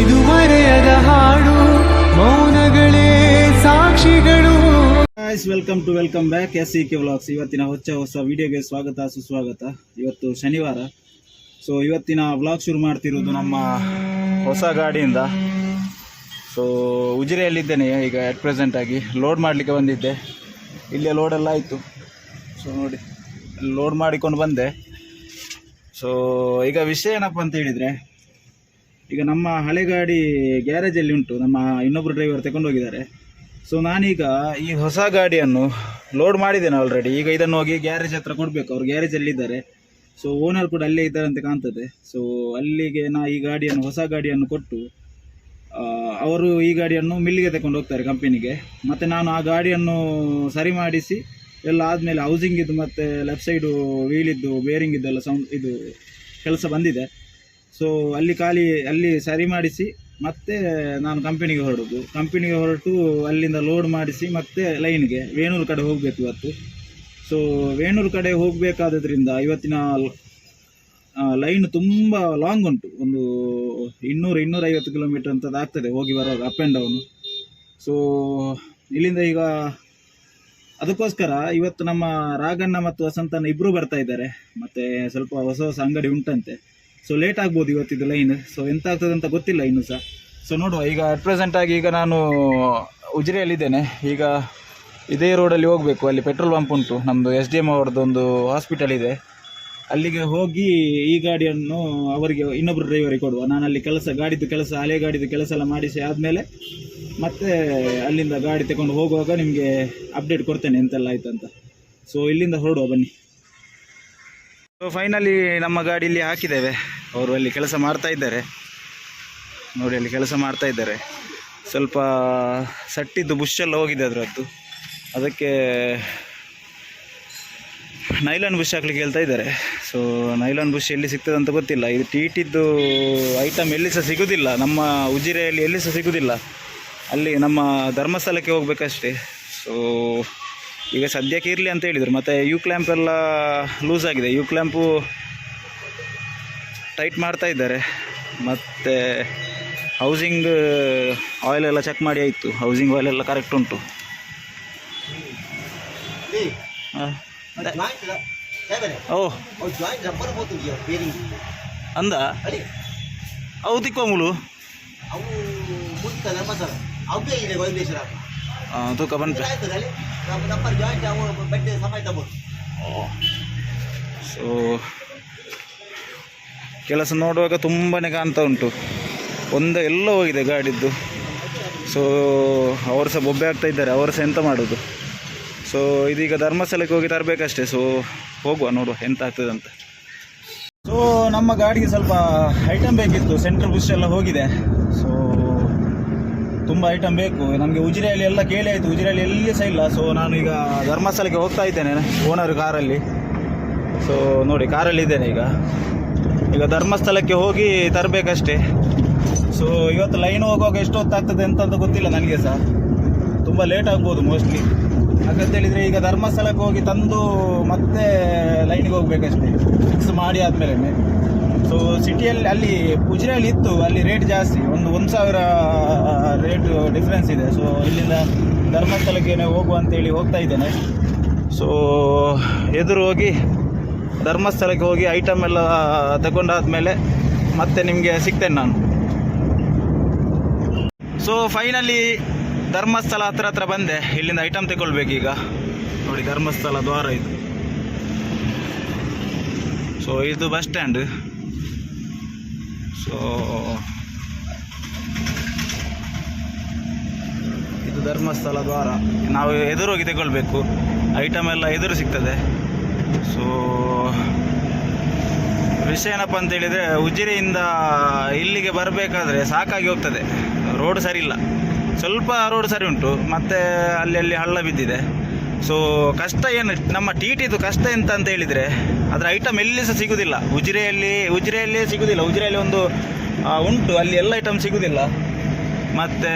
ಇದು ಮರೆಯದ ಹಾಡು, ಮೌನಗಳೇ ಸಾಕ್ಷಿಗಳು. Welcome to welcome back S C K vlogs ಇವತ್ತಿನ ಹೊಸ ಹೊಸ ವಿಡಿಯೋಗೆ ಸ್ವಾಗತ, ಸುಸ್ವಾಗತ. ಇವತ್ತು ಶನಿವಾರ. ಸೊ ಇವತ್ತಿನ ವ್ಲಾಗ್ ಶುರು ಮಾಡ್ತಿರೋದು ನಮ್ಮ ಹೊಸ ಗಾಡಿಯಿಂದ. ಸೊ ಉಜಿರೆಯಲ್ಲಿದ್ದೇನೆ ಈಗ ಅಟ್ ಪ್ರೆಸೆಂಟ್ ಆಗಿ. ಲೋಡ್ ಮಾಡಲಿಕ್ಕೆ ಬಂದಿದ್ದೆ. ಇಲ್ಲೇ ಲೋಡೆಲ್ಲ ಆಯಿತು. ಸೊ ನೋಡಿ ಲೋಡ್ ಮಾಡಿಕೊಂಡು ಬಂದೆ. ಸೊ ಈಗ ವಿಷಯ ಏನಪ್ಪ ಅಂತ ಹೇಳಿದರೆ ಈಗ ನಮ್ಮ ಹಳೆ ಗಾಡಿ ಗ್ಯಾರೇಜಲ್ಲಿ ಉಂಟು. ನಮ್ಮ ಇನ್ನೊಬ್ಬರು ಡ್ರೈವರ್ ತಗೊಂಡು ಹೋಗಿದ್ದಾರೆ. ಸೊ ನಾನೀಗ ಈ ಹೊಸ ಗಾಡಿಯನ್ನು ಲೋಡ್ ಮಾಡಿದ್ದೇನೆ ಆಲ್ರೆಡಿ ಈಗ ಇದನ್ನು ಹೋಗಿ ಗ್ಯಾರೇಜ್ ಹತ್ರ ಕೊಡಬೇಕು. ಅವ್ರು ಗ್ಯಾರೇಜಲ್ಲಿ ಇದ್ದಾರೆ. ಸೊ ಓನರ್ ಕೂಡ ಅಲ್ಲೇ ಇದ್ದಾರೆ ಅಂತ ಕಾಣ್ತದೆ. ಸೊ ಅಲ್ಲಿಗೆ ನಾ ಈ ಗಾಡಿಯನ್ನು, ಹೊಸ ಗಾಡಿಯನ್ನು ಕೊಟ್ಟು ಅವರು ಈ ಗಾಡಿಯನ್ನು ಮಿಲ್ಲಿಗೆ ತಗೊಂಡು ಹೋಗ್ತಾರೆ ಕಂಪನಿಗೆ ಮತ್ತು ನಾನು ಆ ಗಾಡಿಯನ್ನು ಸರಿ ಮಾಡಿಸಿ, ಎಲ್ಲ ಆದಮೇಲೆ ಹೌಸಿಂಗಿದ್ದು ಮತ್ತು ಲೆಫ್ಟ್ ಸೈಡು ವೀಲಿದ್ದು ಬೇರಿಂಗ್ ಇದ್ದೆಲ್ಲ ಸೌಂಡ್ ಇದು ಕೆಲಸ ಬಂದಿದೆ. ಸೊ ಅಲ್ಲಿ ಖಾಲಿ, ಅಲ್ಲಿ ಸರಿ ಮಾಡಿಸಿ, ಮತ್ತೆ ನಾನು ಕಂಪನಿಗೆ ಹೊರಡೋದು. ಕಂಪನಿಗೆ ಹೊರಟು ಅಲ್ಲಿಂದ ಲೋಡ್ ಮಾಡಿಸಿ, ಮತ್ತೆ ಲೈನ್ಗೆ ವೇಣೂರು ಕಡೆ ಹೋಗಬೇಕು ಇವತ್ತು. ಸೊ ವೇಣೂರು ಕಡೆ ಹೋಗಬೇಕಾದ್ರಿಂದ ಇವತ್ತಿನ ಲೈನ್ ತುಂಬ ಲಾಂಗ್ ಉಂಟು. ಒಂದು ಇನ್ನೂರು, ಇನ್ನೂರೈವತ್ತು ಕಿಲೋಮೀಟರ್ ಅಂತದ್ದು ಆಗ್ತದೆ, ಹೋಗಿ ಬರೋದು ಅಪ್ ಆ್ಯಂಡ್ ಡೌನು ಸೊ ಇಲ್ಲಿಂದ ಈಗ ಅದಕ್ಕೋಸ್ಕರ ಇವತ್ತು ನಮ್ಮ ರಾಗಣ್ಣ ಮತ್ತು ವಸಂತನ ಇಬ್ಬರು ಬರ್ತಾ ಇದ್ದಾರೆ. ಮತ್ತು ಸ್ವಲ್ಪ ಹೊಸ ಹೊಸ ಅಂಗಡಿ ಉಂಟಂತೆ. ಸೊ ಲೇಟ್ ಆಗ್ಬೋದು ಇವತ್ತಿದ್ದು ಲೈನ್ ಸೊ ಎಂತ ಆಗ್ತದೆ ಅಂತ ಗೊತ್ತಿಲ್ಲ ಇನ್ನು ಸಹ. ಸೊ ನೋಡುವ. ಈಗ ಅಟ್ ಪ್ರೆಸೆಂಟ್ ಆಗಿ ಈಗ ನಾನು ಉಜಿರೆಯಲ್ಲಿದ್ದೇನೆ. ಈಗ ಇದೇ ರೋಡಲ್ಲಿ ಹೋಗಬೇಕು. ಅಲ್ಲಿ ಪೆಟ್ರೋಲ್ ಪಂಪ್ ಉಂಟು. ನಮ್ಮದು ಎಸ್ ಡಿ ಎಂ ಅವ್ರದ್ದೊಂದು ಹಾಸ್ಪಿಟಲ್ ಇದೆ. ಅಲ್ಲಿಗೆ ಹೋಗಿ ಈ ಗಾಡಿಯನ್ನು ಅವರಿಗೆ ಇನ್ನೊಬ್ಬರು ಡ್ರೈವರಿಗೆ ಕೊಡುವ. ನಾನು ಅಲ್ಲಿ ಕೆಲಸ, ಗಾಡಿದ್ದು ಕೆಲಸ, ಹಳೆ ಗಾಡಿದ್ದು ಕೆಲಸ ಎಲ್ಲ ಮಾಡಿಸಿ ಆದಮೇಲೆ ಮತ್ತೆ ಅಲ್ಲಿಂದ ಗಾಡಿ ತಗೊಂಡು ಹೋಗುವಾಗ ನಿಮಗೆ ಅಪ್ಡೇಟ್ ಕೊಡ್ತೇನೆ ಎಂತೆಲ್ಲ ಆಯ್ತು ಅಂತ. ಸೊ ಇಲ್ಲಿಂದ ಹೊರಡುವ ಬನ್ನಿ. ಸೊ ಫೈನಲಿ ನಮ್ಮ ಗಾಡಿ ಇಲ್ಲಿ ಹಾಕಿದ್ದೇವೆ. ಅವರು ಅಲ್ಲಿ ಕೆಲಸ ಮಾಡ್ತಾ ಇದ್ದಾರೆ. ನೋಡಿ, ಅಲ್ಲಿ ಕೆಲಸ ಮಾಡ್ತಾ ಇದ್ದಾರೆ. ಸ್ವಲ್ಪ ಸಟ್ಟಿದ್ದು ಬುಷ್ ಎಲ್ಲ ಹೋಗಿದೆ ಅದರದ್ದು. ಅದಕ್ಕೆ ನೈಲಾನ್ ಬುಷ್ ಹಾಕ್ಲಿಕ್ಕೆ ಹೇಳ್ತಾ ಇದ್ದಾರೆ. ಸೊ ನೈಲಾನ್ ಬುಷ್ ಎಲ್ಲಿ ಸಿಗ್ತದೆ ಅಂತ ಗೊತ್ತಿಲ್ಲ. ಇದು ಟಿ ಟಿದ್ದು ಐಟಮ್ ಎಲ್ಲಿ ಸಹ ಸಿಗೋದಿಲ್ಲ. ನಮ್ಮ ಉಜಿರೆಯಲ್ಲಿ ಎಲ್ಲಿ ಸಹ ಸಿಗೋದಿಲ್ಲ. ಅಲ್ಲಿ ನಮ್ಮ ಧರ್ಮಸ್ಥಳಕ್ಕೆ ಹೋಗ್ಬೇಕಷ್ಟೇ. ಸೊ ಈಗ ಸದ್ಯಕ್ಕೆ ಇರಲಿ ಅಂತ ಹೇಳಿದರು ಮತ್ತು ಯು ಕ್ಲ್ಯಾಂಪ್ ಎಲ್ಲ ಲೂಸ್ ಆಗಿದೆ. ಯು ಕ್ಲ್ಯಾಂಪು ಟೈಟ್ ಮಾಡ್ತಾ ಇದ್ದಾರೆ. ಮತ್ತು ಹೌಸಿಂಗ್ ಆಯಿಲ್ ಎಲ್ಲ ಚೆಕ್ ಮಾಡಿ ಆಯಿತು. ಹೌಸಿಂಗ್ ಆಯಿಲ್ ಎಲ್ಲ ಕರೆಕ್ಟ್ ಉಂಟು. ಹಾಂ. ಓ. ಅಂದ? ಅವು ತಿಕ್ಕೋಮುಳು ಹಾಂ ತೂಕ ಬಂತು. ಸೊ ಕೆಲಸ ನೋಡುವಾಗ ತುಂಬಾ ಕಾಣ್ತಾ ಉಂಟು. ಒಂದು ಎಲ್ಲ ಹೋಗಿದೆ ಗಾಡಿದ್ದು. ಸೊ ಅವರು ಸಹ ಬೊಬ್ಬೆ ಆಗ್ತಾ ಇದ್ದಾರೆ, ಅವರು ಸಹ ಎಂತ ಮಾಡೋದು? ಸೊ ಇದೀಗ ಧರ್ಮಸ್ಥಳಕ್ಕೆ ಹೋಗಿ ತರಬೇಕಷ್ಟೇ. ಸೊ ಹೋಗುವ, ನೋಡುವ ಎಂತ ಆಗ್ತದೆ ಅಂತ ಸೊ ನಮ್ಮ ಗಾಡಿಗೆ ಸ್ವಲ್ಪ ಐಟಮ್ ಬೇಕಿತ್ತು ಸೆಂಟ್ರಲ್ ಬುಷ್ ಎಲ್ಲ ಹೋಗಿದೆ. ಸೊ ತುಂಬ ಐಟಮ್ ಬೇಕು. ನಮಗೆ ಉಜಿರೆಯಲ್ಲಿ ಎಲ್ಲ ಕೇಳಿ ಆಯಿತು. ಉಜಿರೆಯಲ್ಲಿ ಎಲ್ಲಿ ಸಹ ಇಲ್ಲ. ಸೊ ನಾನು ಈಗ ಧರ್ಮಸ್ಥಳಕ್ಕೆ ಹೋಗ್ತಾ ಇದ್ದೇನೆ ಓನರ್ ಕಾರಲ್ಲಿ. ಸೊ ನೋಡಿ, ಕಾರಲ್ಲಿ ಇದ್ದೇನೆ ಈಗ. ಈಗ ಧರ್ಮಸ್ಥಳಕ್ಕೆ ಹೋಗಿ ತರಬೇಕಷ್ಟೇ. ಸೊ ಇವತ್ತು ಲೈನ್ ಹೋಗುವಾಗ ಎಷ್ಟು ಹೊತ್ತಾಗ್ತದೆ ಅಂತ ಅಂತ ಗೊತ್ತಿಲ್ಲ ನನಗೆ ಸಹ. ತುಂಬ ಲೇಟ್ ಆಗ್ಬೋದು ಮೋಸ್ಟ್ಲಿ ಯಾಕಂತೇಳಿದರೆ ಈಗ ಧರ್ಮಸ್ಥಳಕ್ಕೆ ಹೋಗಿ ತಂದು ಮತ್ತೆ ಲೈನಿಗೆ ಹೋಗ್ಬೇಕಷ್ಟೇ. ಫಿಕ್ಸ್ ಮಾಡಿ ಆದಮೇಲೆ ಸೊ ಸಿಟಿಯಲ್ಲಿ ಅಲ್ಲಿ ಉಜಿರೆಯಲ್ಲಿ ಇತ್ತು, ಅಲ್ಲಿ ರೇಟ್ ಜಾಸ್ತಿ, ಒಂದು ಒಂದು ಸಾವಿರ ರೇಟ್ ಡಿಫ್ರೆನ್ಸ್ ಇದೆ. ಸೊ ಇಲ್ಲಿಂದ ಧರ್ಮಸ್ಥಳಕ್ಕೆ ಹೋಗುವ ಅಂತೇಳಿ ಹೋಗ್ತಾ ಇದ್ದೇನೆ. ಸೊ ಎದುರು ಹೋಗಿ ಧರ್ಮಸ್ಥಳಕ್ಕೆ ಹೋಗಿ ಐಟಮ್ ಎಲ್ಲ ತಗೊಂಡಾದ್ಮೇಲೆ ಮತ್ತೆ ನಿಮಗೆ ಸಿಗ್ತೇನೆ ನಾನು. ಸೊ ಫೈನಲಿ ಧರ್ಮಸ್ಥಳ ಹತ್ರ ಹತ್ರ ಬಂದೆ. ಇಲ್ಲಿಂದ ಐಟಮ್ ತಗೊಳ್ಬೇಕೀಗ. ನೋಡಿ, ಧರ್ಮಸ್ಥಳ ದ್ವಾರ ಇದು. ಸೊ ಇದು ಬಸ್ ಸ್ಟ್ಯಾಂಡ್ ಸೊ ಇದು ಧರ್ಮಸ್ಥಳ ದ್ವಾರ. ನಾವು ಎದುರೋಗಿ ತಗೊಳ್ಬೇಕು. ಐಟಮ್ ಎಲ್ಲ ಎದುರು ಸಿಗ್ತದೆ. ಸೊ ವಿಷಯ ಏನಪ್ಪ ಅಂತ ಹೇಳಿದರೆ, ಉಜಿರೆಯಿಂದ ಇಲ್ಲಿಗೆ ಬರಬೇಕಾದ್ರೆ ಸಾಕಾಗಿ ಹೋಗ್ತದೆ. ರೋಡ್ ಸರಿ ಇಲ್ಲ. ಸ್ವಲ್ಪ ರೋಡ್ ಸರಿ ಉಂಟು. ಮತ್ತು ಅಲ್ಲಿ ಅಲ್ಲಿ ಹಳ್ಳ ಬಿದ್ದಿದೆ. ಸೊ ಕಷ್ಟ ಏನು, ನಮ್ಮ ಟಿ ಟಿದು ಕಷ್ಟ ಎಂತ ಅಂತ ಹೇಳಿದರೆ ಅದರ ಐಟಮ್ ಎಲ್ಲಿ ಸಹ ಸಿಗುವುದಿಲ್ಲ ಉಜಿರೆಯಲ್ಲಿ ಉಜಿರೆಯಲ್ಲಿ ಸಿಗುವುದಿಲ್ಲ ಉಜಿರೆಯಲ್ಲಿ ಒಂದು ಉಂಟು. ಅಲ್ಲಿ ಎಲ್ಲ ಐಟಮ್ ಸಿಗುವುದಿಲ್ಲ ಮತ್ತು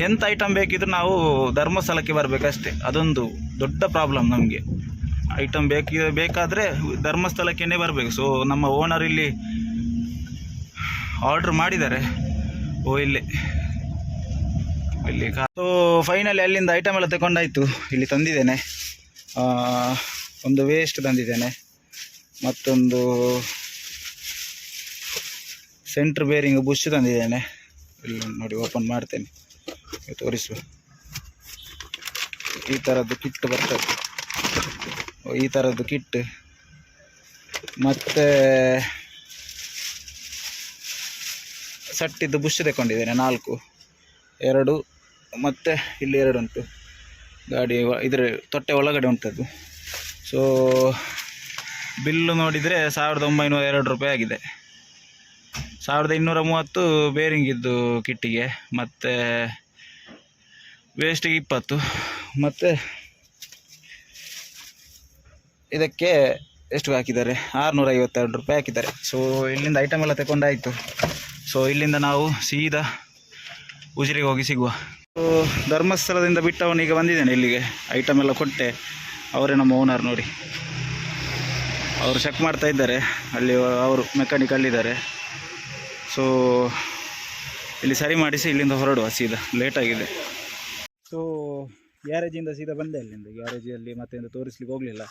ಎಂಥ ಐಟಮ್ ಬೇಕಿದ್ರು ನಾವು ಧರ್ಮಸ್ಥಳಕ್ಕೆ ಬರಬೇಕಷ್ಟೇ. ಅದೊಂದು ದೊಡ್ಡ ಪ್ರಾಬ್ಲಮ್ ನಮಗೆ. ಐಟಮ್ ಬೇಕಿ, ಬೇಕಾದರೆ ಧರ್ಮಸ್ಥಳಕ್ಕೇ ಬರಬೇಕು. ಸೊ ನಮ್ಮ ಓನರ್ ಇಲ್ಲಿ ಆರ್ಡ್ರ್ ಮಾಡಿದ್ದಾರೆ. ಓ, ಇಲ್ಲಿ. ಇಲ್ಲಿ ಸೊ ಫೈನಲಿ ಅಲ್ಲಿಂದ ಐಟಮ್ ಎಲ್ಲ ತಗೊಂಡಾಯ್ತು ಇಲ್ಲಿ ತಂದಿದ್ದೇನೆ. ಒಂದು ವೇಸ್ಟ್ ತಂದಿದ್ದೇನೆ. ಮತ್ತೊಂದು ಸೆಂಟ್ರ್ ಬೇರಿಂಗ್ ಬುಷ್ ತಂದಿದ್ದೇನೆ. ಇಲ್ಲಿ ನೋಡಿ ಓಪನ್ ಮಾಡ್ತೇನೆ. ತೋರಿಸುವ. ಈ ಥರದ್ದು ಕಿಟ್ ಬರ್ತದೆ. ಈ ಥರದ್ದು ಕಿಟ್ ಮತ್ತು ಸಟ್ಟಿದ್ದು ಬುಷ್ ತಗೊಂಡಿದ್ದೇನೆ ನಾಲ್ಕು. ಎರಡು ಮತ್ತು ಇಲ್ಲಿ ಎರಡು ಉಂಟು ಗಾಡಿ ಇದರ ತೊಟ್ಟೆ ಒಳಗಡೆ ಉಂಟದು ಸೊ ಬಿಲ್ಲು ನೋಡಿದರೆ ಸಾವಿರದ ಒಂಬೈನೂರ ಎರಡು ರೂಪಾಯಿ ಆಗಿದೆ. ಸಾವಿರದ ಇನ್ನೂರ ಮೂವತ್ತು ಬೇರಿಂಗಿದ್ದು ಕಿಟ್ಟಿಗೆ, ಮತ್ತು ವೇಸ್ಟಿಗೆ ಇಪ್ಪತ್ತು. ಮತ್ತು ಇದಕ್ಕೆ ಎಷ್ಟು ಹಾಕಿದ್ದಾರೆ? ಆರುನೂರ ಐವತ್ತೆರಡು ರೂಪಾಯಿ ಹಾಕಿದ್ದಾರೆ. ಸೊ ಇಲ್ಲಿಂದ ಐಟಮ್ ಎಲ್ಲ ತಗೊಂಡಾಯಿತು ಸೊ ಇಲ್ಲಿಂದ ನಾವು ಸೀದಾ ಉಜಿರಿಗೆ ಹೋಗಿ ಸಿಗುವ. ಧರ್ಮಸ್ಥಳದಿಂದ ಬಿಟ್ಟವನು ಈಗ ಬಂದಿದ್ದೇನೆ ಇಲ್ಲಿಗೆ. ಐಟಮ್ ಎಲ್ಲ ಕೊಟ್ಟೆ. ಅವರೇ ನಮ್ಮ ಓನರ್ ನೋಡಿ. ಅವರು ಚೆಕ್ ಮಾಡ್ತಾ ಇದ್ದಾರೆ. ಅಲ್ಲಿ ಅವರು ಮೆಕ್ಯಾನಿಕ್ ಅಲ್ಲಿದ್ದಾರೆ. ಸೊ ಇಲ್ಲಿ ಸರಿ ಮಾಡಿಸಿ ಇಲ್ಲಿಂದ ಹೊರಡುವ ಸೀದಾ. ಲೇಟಾಗಿದೆ ಸೊ ಗ್ಯಾರೇಜಿಂದ ಸೀದಾ ಬಂದೆ ಅಲ್ಲಿಂದ. ಗ್ಯಾರೇಜಲ್ಲಿ ಮತ್ತೆ ತೋರಿಸ್ಲಿಕ್ಕೆ ಹೋಗಲಿಲ್ಲ.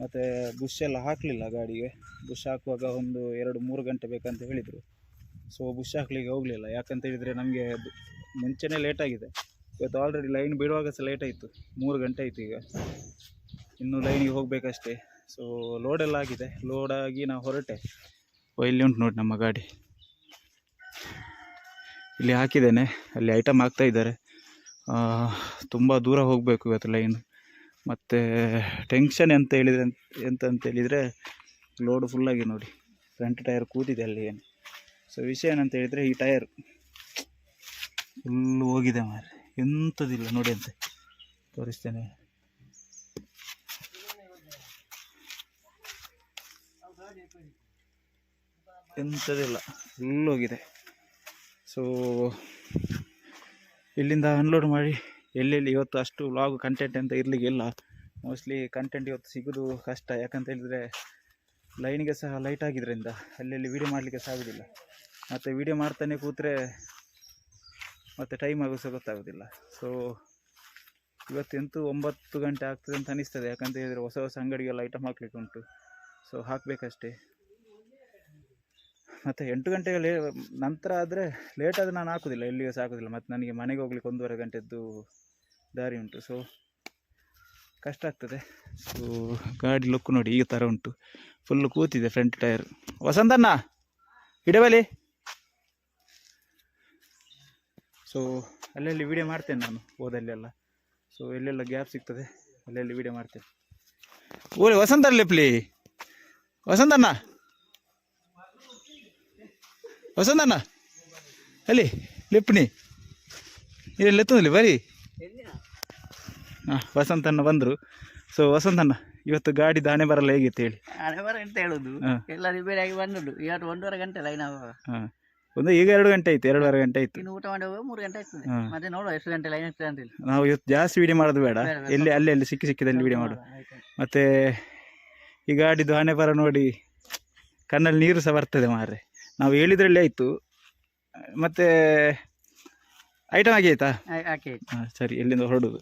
ಮತ್ತು ಬುಷ್ ಎಲ್ಲ ಹಾಕಲಿಲ್ಲ ಗಾಡಿಗೆ. ಬುಷ್ ಹಾಕುವಾಗ ಒಂದು ಎರಡು ಮೂರು ಗಂಟೆ ಬೇಕಂತ ಹೇಳಿದರು. ಸೊ ಬುಷ್ ಹಾಕ್ಲಿಕ್ಕೆ ಹೋಗಲಿಲ್ಲ. ಯಾಕಂತ ಹೇಳಿದರೆ ನಮಗೆ ಮುಂಚೆನೇ ಲೇಟ್ ಆಗಿದೆ. ಇವತ್ತು ಆಲ್ರೆಡಿ ಲೈನ್ ಬಿಡುವಾಗ ಸಹ ಲೇಟ್ ಆಯಿತು. ಮೂರು ಗಂಟೆ ಆಯಿತು ಈಗ. ಇನ್ನೂ ಲೈನಿಗೆ ಹೋಗಬೇಕಷ್ಟೇ. ಸೊ ಲೋಡೆಲ್ಲ ಆಗಿದೆ. ಲೋಡ್ ಆಗಿ ನಾವು ಹೊರಟೆ. ಇಲ್ಲಿ ಉಂಟು ನೋಡಿ ನಮ್ಮ ಗಾಡಿ. ಇಲ್ಲಿ ಹಾಕಿದ್ದೇನೆ. ಅಲ್ಲಿ ಐಟಮ್ ಹಾಕ್ತಾ ಇದ್ದಾರೆ. ತುಂಬ ದೂರ ಹೋಗಬೇಕು ಇವತ್ತು ಲೈನ್ ಮತ್ತು ಟೆನ್ಷನ್ ಎಂತ ಹೇಳಿದರೆ ಎಂತ ಅಂತ ಹೇಳಿದರೆ ಲೋಡ್ ಫುಲ್ಲಾಗಿ ನೋಡಿ. ಫ್ರಂಟ್ ಟೈರ್ ಕೂತಿದೆ ಅಲ್ಲಿ ಏನು. ಸೊ ವಿಷಯ ಏನಂತ ಹೇಳಿದರೆ ಈ ಟೈರ್ ಫುಲ್ಲು ಹೋಗಿದೆ ಮಾರೆ ಎಂಥದಿಲ್ಲ, ನೋಡಿ ಅಂತೆ. ತೋರಿಸ್ತೇನೆ. ಎಂಥದಿಲ್ಲ ಫುಲ್ ಹೋಗಿದೆ. ಸೊ ಇಲ್ಲಿಂದ ಅನ್ಲೋಡ್ ಮಾಡಿ, ಎಲ್ಲೆಲ್ಲಿ ಇವತ್ತು ಅಷ್ಟು ವ್ಲಾಗ್ ಕಂಟೆಂಟ್ ಅಂತ ಇರಲಿಕ್ಕೆ ಇಲ್ಲ. ಮೋಸ್ಟ್ಲಿ ಕಂಟೆಂಟ್ ಇವತ್ತು ಸಿಗೋದು ಕಷ್ಟ. ಯಾಕಂತ ಹೇಳಿದರೆ ಲೈನಿಗೆ ಸಹ ಲೈಟ್ ಆಗಿದ್ದರಿಂದ ಅಲ್ಲೆಲ್ಲಿ ವೀಡಿಯೋ ಮಾಡಲಿಕ್ಕೆ ಸಹ ಆಗೋದಿಲ್ಲ. ಮತ್ತು ವೀಡಿಯೋ ಮಾಡ್ತಾನೆ ಕೂತ್ರೆ ಮತ್ತು ಟೈಮ್ ಆಗೋ ಸಹ ಗೊತ್ತಾಗೋದಿಲ್ಲ. ಸೊ ಇವತ್ತೆಂತೂ ಒಂಬತ್ತು ಗಂಟೆ ಆಗ್ತದೆ ಅಂತ ಅನಿಸ್ತದೆ. ಯಾಕಂತ ಹೇಳಿದರೆ ಹೊಸ ಹೊಸ ಅಂಗಡಿಗೆಲ್ಲ ಐಟಮ್ ಹಾಕ್ಲಿಕ್ಕೆ ಉಂಟು. ಸೊ ಹಾಕಬೇಕಷ್ಟೇ. ಮತ್ತು ಎಂಟು ಗಂಟೆಗೆ ಲೇ, ನಂತರ ಆದರೆ ಲೇಟ್ ಆದರೆ ನಾನು ಹಾಕೋದಿಲ್ಲ. ಎಲ್ಲಿಗೂ ಸಾಕೋದಿಲ್ಲ ಮತ್ತು ನನಗೆ ಮನೆಗೆ ಹೋಗ್ಲಿಕ್ಕೆ ಒಂದೂವರೆ ಗಂಟೆದ್ದು ದಾರಿ ಉಂಟು. ಸೊ ಕಷ್ಟ ಆಗ್ತದೆ. ಸೊ ಗಾಡಿ ಲುಕ್ ನೋಡಿ ಈಗ ಥರ ಉಂಟು. ಫುಲ್ಲು ಕೂತಿದೆ ಫ್ರಂಟ್ ಟೈರ್ ವಸಂತಣ್ಣ ಇಡಬಲಿ ಸೊ ಅಲ್ಲೆಲ್ಲಿ ವೀಡಿಯೋ ಮಾಡ್ತೇನೆ ನಾನು ಓದಲ್ಲೆಲ್ಲ. ಸೊ ಎಲ್ಲೆಲ್ಲ ಗ್ಯಾಪ್ ಸಿಗ್ತದೆ ಅಲ್ಲೆಲ್ಲಿ ವೀಡಿಯೋ ಮಾಡ್ತೇನೆ. ಓಲಿ ವಸಂತ ಲೆಪ್ಲಿ ವಸಂತಣ್ಣ? ವಸಂತಣ್ಣ? ಅಲ್ಲಿ ಲಿಪ್ನಿ ಎತ್ತುದಲ್ಲಿ ಬರೀ. ಹಾಂ ವಸಂತಣ್ಣ ಬಂದರು. ಸೊ ವಸಂತಣ್ಣ ಇವತ್ತು ಗಾಡಿ ದಾಣೆ ಬರಲ್ಲ ಹೇಗಿತ್ತು ಹೇಳಿ? ಹಣೆ ಬರ ಅಂತ ಹೇಳುದು? ಹಾ. ಎಲ್ಲ ರಿಪೇರಿ ಆಗಿ ಬಂದದ್ದು ಇವತ್ತು ಒಂದೂವರೆ ಗಂಟೆ ಲೈನ್ ಆಗುವ ಹಾಂ. ಒಂದು ಈಗ ಎರಡು ಗಂಟೆ ಆಯ್ತು ಎರಡೂವರೆ ಗಂಟೆ ಆಯ್ತು. ಇನ್ನು ಊಟ ಮಾಡಿ ಮೂರು ಗಂಟೆ ಆಗ್ತದೆ. ಹಾ. ಮತ್ತೆ ನೋಡುವ ಎಷ್ಟು ಗಂಟೆ ಲೈನ್ ಆಗ್ತದೆ ಅಂತ ನಾವು ಇವತ್ತು ಜಾಸ್ತಿ ವಿಡಿಯೋ ಮಾಡೋದು ಬೇಡ. ಬೇಡ, ಬೇಡ. ಎಲ್ಲಿ ಅಲ್ಲಿ ಅಲ್ಲಿ ಸಿಕ್ಕಿ ಸಿಕ್ಕಿದಲ್ಲಿ ವಿಡಿಯೋ ಮಾಡು ಮತ್ತೆ ಈ ಗಾಡಿದು ಹಣೆ ಬರ ನೋಡಿ ಕಣ್ಣಲ್ಲಿ ನೀರು ಸಹ ಬರ್ತದೆ ಮಾರ್ರೆ. ನಾವು ಹೇಳಿದ್ರಲ್ಲಿ ಆಯಿತು. ಮತ್ತೆ ಐಟಮ್ ಆಗಿ ಆಯ್ತಾ? ಆಕೆ ಹಾಂ ಸರಿ ಎಲ್ಲಿಂದ ಹೊರಡುದು?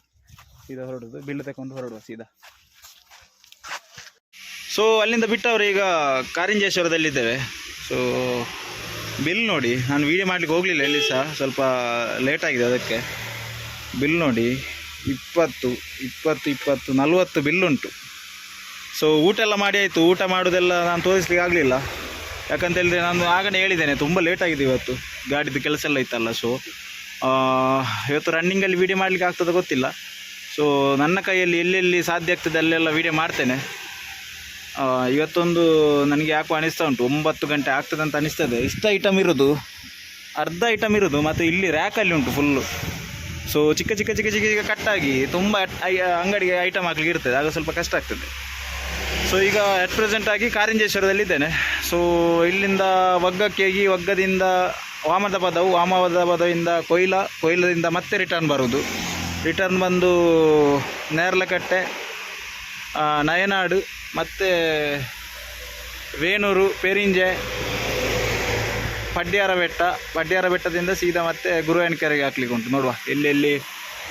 ಸೀದಾ ಹೊರಡುದು. ಬಿಲ್ ತಗೊಂಡು ಹೊರಡುವ ಸೀದಾ. ಸೊ ಅಲ್ಲಿಂದ ಬಿಟ್ಟವರು ಈಗ ಕಾರಿಂಜೇಶ್ವರದಲ್ಲಿದ್ದೇವೆ. ಸೊ ಬಿಲ್ ನೋಡಿ, ನಾನು ವೀಡಿಯೋ ಮಾಡ್ಲಿಕ್ಕೆ ಹೋಗಲಿಲ್ಲ ಎಲ್ಲಿ ಸಹ, ಸ್ವಲ್ಪ ಲೇಟ್ ಆಗಿದೆ ಅದಕ್ಕೆ. ಬಿಲ್ ನೋಡಿ, ಇಪ್ಪತ್ತು ಇಪ್ಪತ್ತು ಇಪ್ಪತ್ತು, ನಲ್ವತ್ತು ಬಿಲ್ ಉಂಟು. ಸೊ ಊಟ ಎಲ್ಲ ಮಾಡಿ ಆಯಿತು, ಊಟ ಮಾಡೋದೆಲ್ಲ ನಾನು ತೋರಿಸ್ಲಿಕ್ಕೆ ಆಗಲಿಲ್ಲ. ಯಾಕಂತ ಹೇಳಿದ್ರೆ ನಾನು ಆಗಲೇ ಹೇಳಿದ್ದೇನೆ, ತುಂಬ ಲೇಟ್ ಆಗಿದೆ ಇವತ್ತು. ಗಾಡಿದು ಕೆಲಸ ಎಲ್ಲ ಇತ್ತಲ್ಲ ಸೊ ಇವತ್ತು ರನ್ನಿಂಗಲ್ಲಿ ವೀಡಿಯೋ ಮಾಡಲಿಕ್ಕೆ ಆಗ್ತದೆ ಗೊತ್ತಿಲ್ಲ. ಸೊ ನನ್ನ ಕೈಯಲ್ಲಿ ಎಲ್ಲೆಲ್ಲಿ ಸಾಧ್ಯ ಆಗ್ತದೆ ಅಲ್ಲೆಲ್ಲ ವೀಡಿಯೋ ಮಾಡ್ತೇನೆ. ಇವತ್ತೊಂದು ನನಗೆ ಯಾಕೋ ಅನಿಸ್ತಾ ಉಂಟು. ಒಂಬತ್ತು ಗಂಟೆ ಆಗ್ತದೆ ಅಂತ ಅನಿಸ್ತದೆ. ಇಷ್ಟ ಐಟಮ್ ಇರೋದು, ಅರ್ಧ ಐಟಮ್ ಇರೋದು, ಮತ್ತು ಇಲ್ಲಿ ರ್ಯಾಕಲ್ಲಿ ಉಂಟು ಫುಲ್ಲು ಸೊ ಚಿಕ್ಕ ಚಿಕ್ಕ ಚಿಕ್ಕ ಚಿಕ್ಕ ಚಿಕ್ಕ ಕಟ್ಟಾಗಿ ತುಂಬ ಅಂಗಡಿಗೆ ಐಟಮ್ ಹಾಕ್ಲಿಕ್ಕೆ ಇರ್ತದೆ. ಆಗ ಸ್ವಲ್ಪ ಕಷ್ಟ ಆಗ್ತದೆ. ಸೊ ಈಗ ಅಟ್ ಪ್ರೆಸೆಂಟ್ ಆಗಿ ಕಾರಿಂಜೇಶ್ವರದಲ್ಲಿದ್ದೇನೆ ಸೊ ಇಲ್ಲಿಂದ ಒಗ್ಗಕ್ಕೆ ವಾಮದ ಒಗ್ಗದಿಂದ ವಾಮದಪದವು, ವಾಮದಪದದಿಂದ ಕೊಯ್ಲ, ಕೊಯ್ಲದಿಂದ ಮತ್ತೆ ರಿಟರ್ನ್ ಬರೋದು. ರಿಟರ್ನ್ ಬಂದು ನೇರ್ಲಕಟ್ಟೆ ನಯನಾಡು ಮತ್ತು ವೇಣೂರು, ಪೇರಿಂಜೆ ಪಡ್ಡ್ಯಾರ ಬೆಟ್ಟ ಪಡ್ಯಾರ ಬೆಟ್ಟದಿಂದ ಸೀದಾ ಮತ್ತೆ ಗುರುವಾಯನಕೆರೆಗೆ ಹಾಕ್ಲಿಕ್ಕೆ ಉಂಟು. ನೋಡುವ, ಎಲ್ಲೆಲ್ಲಿ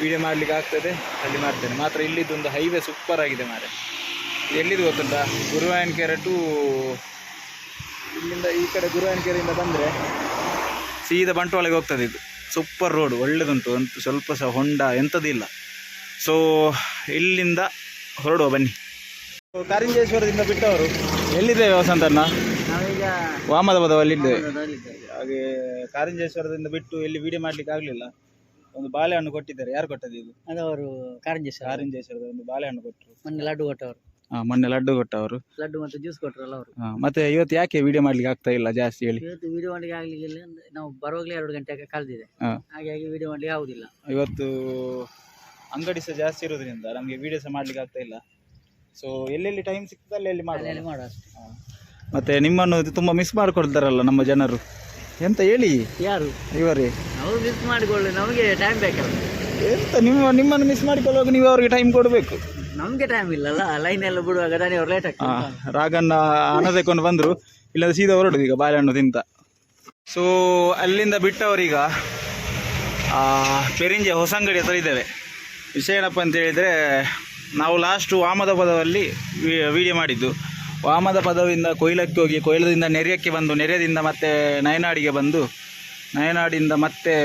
ವೀಡಿಯೋ ಮಾಡ್ಲಿಕ್ಕೆ ಆಗ್ತದೆ, ಅಲ್ಲಿ ಮಾಡ್ತೇನೆ. ಮಾತ್ರ ಇಲ್ಲಿದ್ದೊಂದು ಹೈವೇ ಸೂಪರ್ ಆಗಿದೆ ಮಾರೆ. ಎಲ್ಲಿದು ಗೊತ್ತುಂಟಾ? ಗುರುವಾಯನಕೆರೆ ಟು ಇಲ್ಲಿಂದ ಈ ಕಡೆ ಗುರುವಾಯನಕೆರೆಯಿಂದ ಬಂದರೆ ಸೀದಾ ಬಂಟ್ವಾಳಗೆ ಹೋಗ್ತದೆ ಇದು. ಸೂಪರ್ ರೋಡ್ ಒಳ್ಳೆದುಂಟು. ಅಂತ ಸ್ವಲ್ಪ ಸಹ ಹೊಂಡ ಎಂಥದಿಲ್ಲ ಸೊ ಇಲ್ಲಿಂದ ಹೊರಡುವ ಬನ್ನಿ. ಕಾರಿಂಜೇಶ್ವರದಿಂದ ಬಿಟ್ಟವರು. ಎಲ್ಲಿದ್ದೇವೆ ವಸಂತಣ್ಣ? ನಾವೀಗ ವಾಮದ ಪದವಲ್ಲಿದ್ದೇವೆ ದೂರದಲ್ಲಿದ್ದೇವೆ. ಹಾಗೆ ಕಾರಿಂಜೇಶ್ವರದಿಂದ ಬಿಟ್ಟು ಎಲ್ಲಿ ವಿಡಿಯೋ ಮಾಡ್ಲಿಕ್ಕೆ ಆಗಲಿಲ್ಲ. ಒಂದು ಬಾಳೆಹಣ್ಣು ಕೊಟ್ಟಿದ್ದಾರೆ. ಯಾರು ಕೊಟ್ಟದ್ದು ಇದು? ಅದು ಅವರು ಕಾರಂಜೇಶ್ವರ. ಕಾರಿಂಜೇಶ್ವರದ ಒಂದು ಬಾಳೆಹಣ್ಣು ಕೊಟ್ಟರು. ಮೊನ್ನೆ ಲಡ್ಡು ಕೊಟ್ಟವರು. ಹಾ, ಮೊನ್ನೆ ಲಡ್ಡು ಕೊಟ್ಟವರು. ಲಡ್ಡು ಮತ್ತೆ ಜ್ಯೂಸ್ ಕೊಟ್ಟರಲ್ಲ ಅವರು ಹಾಂ ಮತ್ತೆ ಇವತ್ತು ಯಾಕೆ ವಿಡಿಯೋ ಮಾಡ್ಲಿಕ್ಕೆ ಆಗ್ತಾ ಇಲ್ಲ ಜಾಸ್ತಿ ಹೇಳಿ? ಇವತ್ತು ವಿಡಿಯೋ ಮಾಡ್ಲಿಕ್ಕೆ ಆಗ್ಲಿಕ್ಕಿಲ್ಲ ಅಂದ್ರೆ ನಾವು ಬರುವಾಗಲೇ ಎರಡು ಗಂಟೆ ಕಳೆದಿದೆ ಹಾ. ಹಾಗಾಗಿ ವಿಡಿಯೋ ಮಾಡ್ಲಿಕ್ಕೆ ಆಗುದಿಲ್ಲ. ಇವತ್ತು ಅಂಗಡಿ ಸಹ ಜಾಸ್ತಿ ಇರೋದ್ರಿಂದ ನಮಗೆ ವಿಡಿಯೋ ಸಹ ಮಾಡ್ಲಿಕ್ಕೆ ಆಗ್ತಾ ಇಲ್ಲ. ಸೊ ಎಲ್ಲೆಲ್ಲಿ ಟೈಮ್ ಸಿಗ್ತದೆ ಅಲ್ಲೆಲ್ಲಿ ಮಾಡಿ ಮನೆಯಲ್ಲಿ ಮಾಡುವ ಅಷ್ಟೇ. ಮತ್ತೆ ನಿಮ್ಮನ್ನು ತುಂಬ ಮಿಸ್ ಮಾಡ್ಕೊಳ್ತಾರಲ್ಲ ನಮ್ಮ ಜನರು. ಎಂತ ಹೇಳಿ? ಯಾರು? ಇವರೇ. ಅವ್ರು ಮಿಸ್ ಮಾಡಿಕೊಳ್ಳಿ ನಮಗೆ ಟೈಮ್ ಬೇಕಲ್ಲ. ಎಂತ ನಿಮ್ಮ ನಿಮ್ಮನ್ನು ಮಿಸ್ ಮಾಡಿಕೊಳ್ಳುವಾಗ ನೀವು ಅವರಿಗೆ ಟೈಮ್ ಕೊಡಬೇಕು. ನಮಗೆ ಟೈಮ್ ಇಲ್ಲಲ್ಲ ಲೈನ್ ಎಲ್ಲ ಬಿಡುವಾಗ ತಾನೇ ಅವ್ರು ಲೇಟ್ ಆಗ್ತಾ ಆಗ್ತದೆ ರಾಗನ್ನ ಹಣ ತೆಕೊಂಡು ಬಂದರು ಇಲ್ಲದ ಸೀದಾ ಹೊರಡುದು ಈಗ ಬಾಳೆಹಣ್ಣು ತಿಂತ ಸೊ ಅಲ್ಲಿಂದ ಬಿಟ್ಟವರೀಗ ಆ, ಪೆರಿಂಜೆ ಹೊಸಂಗಡಿ ಹತ್ರ ಇದ್ದೇವೆ. ವಿಷಯ ಏನಪ್ಪ ಅಂತ ಹೇಳಿದರೆ ನಾವು ಲಾಸ್ಟು ವಾಮದ ಪದದಲ್ಲಿ ವಿಡಿಯೋ ಮಾಡಿದ್ದು. ವಾಮದ ಪದವಿಂದ ಕೊಯ್ಲಕ್ಕೆ ಹೋಗಿ, ಕೊಯ್ಲದಿಂದ ನೆರೆಯಕ್ಕೆ ಬಂದು ನೆರೆಯದಿಂದ ಮತ್ತೆ ನಯನಾಡಿಗೆ ಬಂದು, ನಯನಾಡಿಂದ ಮತ್ತೆ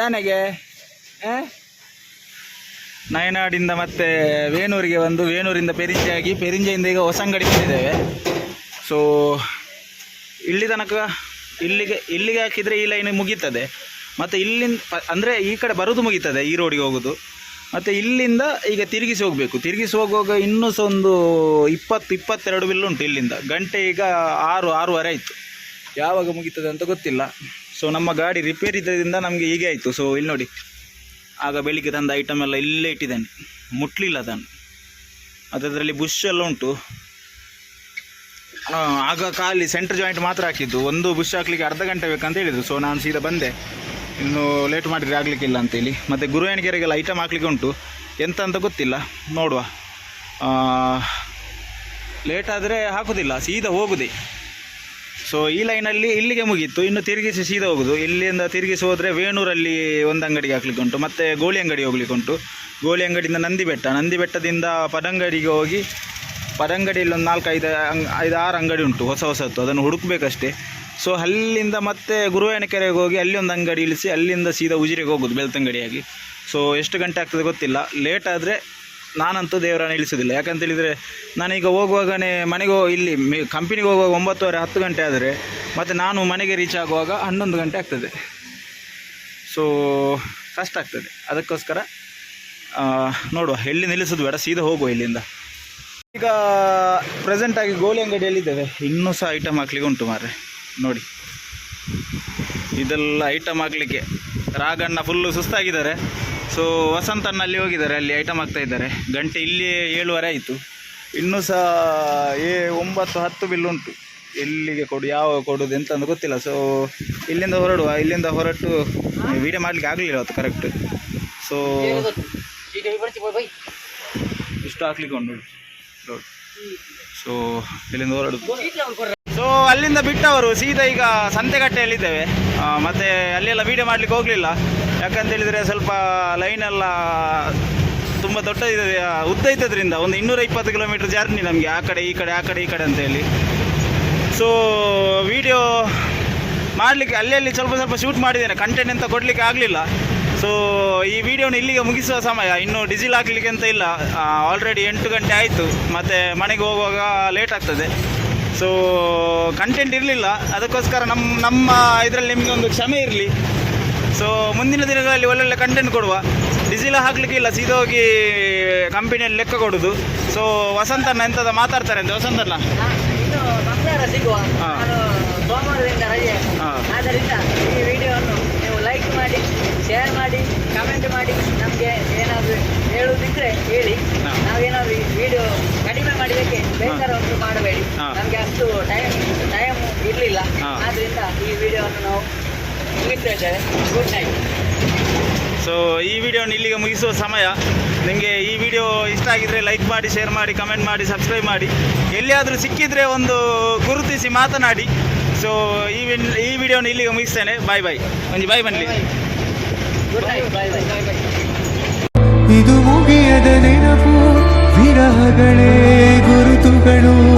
ನನಗೆ? ನಯನಾಡಿಂದ ಮತ್ತೆ ವೇಣೂರಿಗೆ ಬಂದು ವೇಣೂರಿಂದ ಪೆರಿಂಜೆಯಾಗಿ, ಪೆರಿಂಜೆಯಿಂದ ಈಗ ಹೊಸಂಗಡಿ ಬಂದಿದ್ದೇವೆ. ಸೊ ಇಲ್ಲಿ ತನಕ ಇಲ್ಲಿಗೆ ಇಲ್ಲಿಗೆ ಹಾಕಿದರೆ ಈ ಲೈನ್ ಮುಗೀತದೆ ಮತ್ತು ಇಲ್ಲಿಂದ, ಅಂದರೆ ಈ ಕಡೆ ಬರೋದು ಮುಗೀತದೆ ಈ ರೋಡಿಗೆ ಹೋಗೋದು. ಮತ್ತು ಇಲ್ಲಿಂದ ಈಗ ತಿರುಗಿಸಿ ಹೋಗಬೇಕು. ತಿರುಗಿಸಿ ಹೋಗುವಾಗ ಇನ್ನೂ ಸಹ ಒಂದು ಇಪ್ಪತ್ತು, ಇಪ್ಪತ್ತೆರಡು ಬಿಲ್ ಉಂಟು ಇಲ್ಲಿಂದ. ಗಂಟೆ ಈಗ ಆರು, ಆರೂವರೆ ಆಯಿತು. ಯಾವಾಗ ಮುಗೀತದೆ ಅಂತ ಗೊತ್ತಿಲ್ಲ. ಸೊ ನಮ್ಮ ಗಾಡಿ ರಿಪೇರಿ ಇದ್ದರಿಂದ ನಮಗೆ ಹೀಗೆ ಆಯಿತು. ಸೊ ಇಲ್ಲಿ ನೋಡಿ. ಆಗ ಬೆಳಿಗ್ಗೆ ತಂದ ಐಟಮ್ ಎಲ್ಲ ಇಲ್ಲೇ ಇಟ್ಟಿದ್ದಾನೆ. ಮುಟ್ಲಿಲ್ಲ ಅದನ್ನು. ಅದರಲ್ಲಿ ಬುಷ್ ಎಲ್ಲ ಉಂಟು. ಆಗ ಖಾಲಿ ಸೆಂಟರ್ ಜಾಯಿಂಟ್ ಮಾತ್ರ ಹಾಕಿದ್ದು. ಒಂದು ಬುಷ್ ಹಾಕ್ಲಿಕ್ಕೆ ಅರ್ಧ ಗಂಟೆ ಬೇಕಂತ ಹೇಳಿದರು. ಸೊ ನಾನು ಸೀದಾ ಬಂದೆ. ಇನ್ನು ಲೇಟ್ ಮಾಡಿದರೆ ಆಗಲಿಕ್ಕಿಲ್ಲ ಅಂತೇಳಿ. ಮತ್ತು ಗುರುವಾಣಿಗೆರೆಗೆಲ್ಲ ಐಟಮ್ ಹಾಕ್ಲಿಕ್ಕೆ ಉಂಟು. ಎಂತ ಅಂತ ಗೊತ್ತಿಲ್ಲ. ನೋಡುವ. ಲೇಟ್ ಆದರೆ ಹಾಕೋದಿಲ್ಲ, ಸೀದಾ ಹೋಗುದೆ. ಸೊ ಈ ಲೈನಲ್ಲಿ ಇಲ್ಲಿಗೆ ಮುಗೀತು. ಇನ್ನು ತಿರುಗಿಸಿ ಸೀದಾ ಹೋಗುದು. ಇಲ್ಲಿಂದ ತಿರುಗಿಸಿ ಹೋದರೆ ವೇಣೂರಲ್ಲಿ ಒಂದು ಅಂಗಡಿಗೆ ಹಾಕ್ಲಿಕ್ಕೆ ಉಂಟು. ಮತ್ತು ಗೋಳಿ ಅಂಗಡಿ ಹೋಗ್ಲಿಕ್ಕೆ ಉಂಟು. ಗೋಳಿ ಅಂಗಡಿಯಿಂದ ನಂದಿ ಬೆಟ್ಟ ನಂದಿ ಬೆಟ್ಟದಿಂದ ಪದಂಗಡಿಗೆ ಹೋಗಿ ಪದಂಗಡಿಯಲ್ಲಿ ಒಂದು ನಾಲ್ಕು ಐದು ಐದು ಆರು ಅಂಗಡಿ ಉಂಟು. ಹೊಸ ಹೊಸತ್ತು. ಅದನ್ನು ಹುಡುಕ್ಬೇಕಷ್ಟೇ. ಸೊ ಅಲ್ಲಿಂದ ಮತ್ತೆ ಗುರುವಾಯಣಕೆರೆಗೆ ಹೋಗಿ ಅಲ್ಲಿ ಒಂದು ಅಂಗಡಿ ಇಳಿಸಿ ಅಲ್ಲಿಂದ ಸೀದಾ ಉಜಿರೆಗೆ ಹೋಗೋದು, ಬೆಳ್ತಂಗಡಿಯಾಗಿ. ಸೊ ಎಷ್ಟು ಗಂಟೆ ಆಗ್ತದೆ ಗೊತ್ತಿಲ್ಲ. ಲೇಟ್ ಆದರೆ ನಾನಂತೂ ದೇವರನ್ನು ಇಳಿಸೋದಿಲ್ಲ. ಯಾಕಂತ ಹೇಳಿದರೆ ನಾನೀಗ ಹೋಗುವಾಗನೇ ಮನೆಗೆ ಹೋಗಿ ಇಲ್ಲಿ ಕಂಪನಿಗೆ ಹೋಗುವಾಗ ಒಂಬತ್ತುವರೆ, ಹತ್ತು ಗಂಟೆ ಆದರೆ ಮತ್ತು ನಾನು ಮನೆಗೆ ರೀಚ್ ಆಗುವಾಗ ಹನ್ನೊಂದು ಗಂಟೆ ಆಗ್ತದೆ. ಸೊ ಕಷ್ಟ ಆಗ್ತದೆ. ಅದಕ್ಕೋಸ್ಕರ ನೋಡುವ. ಎಲ್ಲಿ ನಿಲ್ಲಿಸೋದು ಬೇಡ, ಸೀದಾ ಹೋಗುವ ಇಲ್ಲಿಂದ. ಈಗ ಪ್ರೆಸೆಂಟಾಗಿ ಗೋಲಿ ಅಂಗಡಿಯಲ್ಲಿದ್ದೇವೆ. ಇನ್ನೂ ಸಹ ಐಟಮ್ ಹಾಕ್ಲಿಕ್ಕೆ ಉಂಟು ಮಾರ್ರೆ. ನೋಡಿ. ಇದೆಲ್ಲ ಐಟಮ್ ಹಾಕ್ಲಿಕ್ಕೆ. ರಾಗಣ್ಣ ಫುಲ್ಲು ಸುಸ್ತಾಗಿದ್ದಾರೆ. ಸೊ ವಸಂತಣ್ಣ ಅಲ್ಲಿ ಹೋಗಿದ್ದಾರೆ, ಅಲ್ಲಿ ಐಟಮ್ ಹಾಕ್ತಾ ಇದ್ದಾರೆ. ಗಂಟೆ ಇಲ್ಲಿ ಏಳುವರೆ ಆಯಿತು. ಇನ್ನೂ ಸಹ, ಏ, ಒಂಬತ್ತು ಹತ್ತು ಬಿಲ್ ಉಂಟು. ಎಲ್ಲಿಗೆ ಕೊಡು ಯಾವ ಕೊಡೋದು ಎಂತ ಅಂದು ಗೊತ್ತಿಲ್ಲ. ಸೊ ಇಲ್ಲಿಂದ ಹೊರಡುವ, ಇಲ್ಲಿಂದ ಹೊರಟು ವೀಡಿಯೋ ಮಾಡಲಿಕ್ಕೆ ಆಗಲಿಲ್ಲ ಅವತ್ತು ಕರೆಕ್ಟ್ ಸೊ ಇಷ್ಟು ಹಾಕ್ಲಿಕ್ಕೆ ಉಂಟು. ಸೊ ಇಲ್ಲಿಂದ ಹೊರಡುದು. ಸೊ ಅಲ್ಲಿಂದ ಬಿಟ್ಟವರು ಸೀದಾ ಈಗ ಸಂತೆಗಟ್ಟೆಯಲ್ಲಿದ್ದೇವೆ. ಮತ್ತೆ ಅಲ್ಲೆಲ್ಲ ವೀಡಿಯೋ ಮಾಡ್ಲಿಕ್ಕೆ ಹೋಗಲಿಲ್ಲ. ಯಾಕಂತ ಹೇಳಿದ್ರೆ ಸ್ವಲ್ಪ ಲೈನ್ ಎಲ್ಲ ತುಂಬ ದೊಡ್ಡ ಉದ್ದ ಇದ್ದದ್ರಿಂದ ಒಂದು ಇನ್ನೂರ ಇಪ್ಪತ್ತು ಕಿಲೋಮೀಟರ್ ಜರ್ನಿ ನಮಗೆ ಆ ಕಡೆ, ಈ ಕಡೆ, ಆ ಕಡೆ, ಈ ಕಡೆ ಅಂತ ಹೇಳಿ. ಸೊ ವಿಡಿಯೋ ಮಾಡಲಿಕ್ಕೆ ಅಲ್ಲಲ್ಲಿ ಸ್ವಲ್ಪ ಸ್ವಲ್ಪ ಶೂಟ್ ಮಾಡಿದ್ದೇನೆ. ಕಂಟೆಂಟ್ ಅಂತ ಕೊಡಲಿಕ್ಕೆ ಆಗಲಿಲ್ಲ. ಸೊ ಈ ವಿಡಿಯೋನ ಇಲ್ಲಿಗೆ ಮುಗಿಸುವ ಸಮಯ. ಇನ್ನು ಡಿಜಿಲ್ ಹಾಕ್ಲಿಕ್ಕೆ ಅಂತ ಇಲ್ಲ. ಆಲ್ರೆಡಿ ಎಂಟು ಗಂಟೆ ಆಯಿತು. ಮತ್ತು ಮನೆಗೆ ಹೋಗುವಾಗ ಲೇಟ್ ಆಗ್ತದೆ. ಸೊ ಕಂಟೆಂಟ್ ಇರಲಿಲ್ಲ. ಅದಕ್ಕೋಸ್ಕರ ನಮ್ಮ ನಮ್ಮ ಇದರಲ್ಲಿ ನಿಮಗೆ ಒಂದು ಕ್ಷಮೆ ಇರಲಿ. ಸೊ ಮುಂದಿನ ದಿನಗಳಲ್ಲಿ ಒಳ್ಳೊಳ್ಳೆ ಕಂಟೆಂಟ್ ಕೊಡುವ. ಡಿಸಿಲ ಹಾಕ್ಲಿಕ್ಕೆ ಇಲ್ಲ ಸೀದಾ ಹೋಗಿ ಕಂಪನಿಯಲ್ಲಿ ಲೆಕ್ಕ ಕೊಡೋದು. ಸೊ ವಸಂತಣ್ಣ ಎಂಥದ ಮಾತಾಡ್ತಾರೆ ಅಂತ ಮಾಡಿ ಶೇರ್ ಮಾಡಿ ಕಮೆಂಟ್ ಮಾಡಿ ನಮಗೆ ಏನಾದರೂ ಹೇಳುವುದಿದ್ರೆ ಹೇಳಿ. ನಾವೇನಾದರೂ ಈ ವಿಡಿಯೋ ಕಡಿಮೆ ಬೇಕಾದ್ರೆ ಒಂದು ಮಾಡಬೇಡಿ. ನಮಗೆ ಅಷ್ಟು ಟೈಮ್ ಟೈಮ್ ಇರಲಿಲ್ಲ. ಆದ್ರಿಂದ ಈ ವಿಡಿಯೋವನ್ನು ನಾವು ಮುಗಿಸ್ತಾ ಇದ್ದೇವೆ. ಗುಡ್ ನೈಟ್ ಸೊ ಈ ವಿಡಿಯೋನ ಇಲ್ಲಿಗೆ ಮುಗಿಸುವ ಸಮಯ. ನಿಮಗೆ ಈ ವಿಡಿಯೋ ಇಷ್ಟ ಆಗಿದ್ರೆ ಲೈಕ್ ಮಾಡಿ ಶೇರ್ ಮಾಡಿ ಕಮೆಂಟ್ ಮಾಡಿ ಸಬ್ಸ್ಕ್ರೈಬ್ ಮಾಡಿ. ಎಲ್ಲಿಯಾದರೂ ಸಿಕ್ಕಿದ್ರೆ ಒಂದು ಗುರುತಿಸಿ ಮಾತನಾಡಿ. ಸೊ ಈ ವಿನ್- ಈ ವಿಡಿಯೋನ ಇಲ್ಲಿಗೆ ಮುಗಿಸ್ತೇನೆ. ಬಾಯ್ ಬಾಯ್ ಒಂದು ಬಾಯ್ ಬನ್ನಿ. ಗುಡ್ ನೈಟ್ ಬಾಯ್ ಬಾಯ್ ಬಾಯ್ ಇದು ಮುಗಿಯದ ನೆನಪು ವಿರಹಗಳೇ. ಗುರುತುಗಳು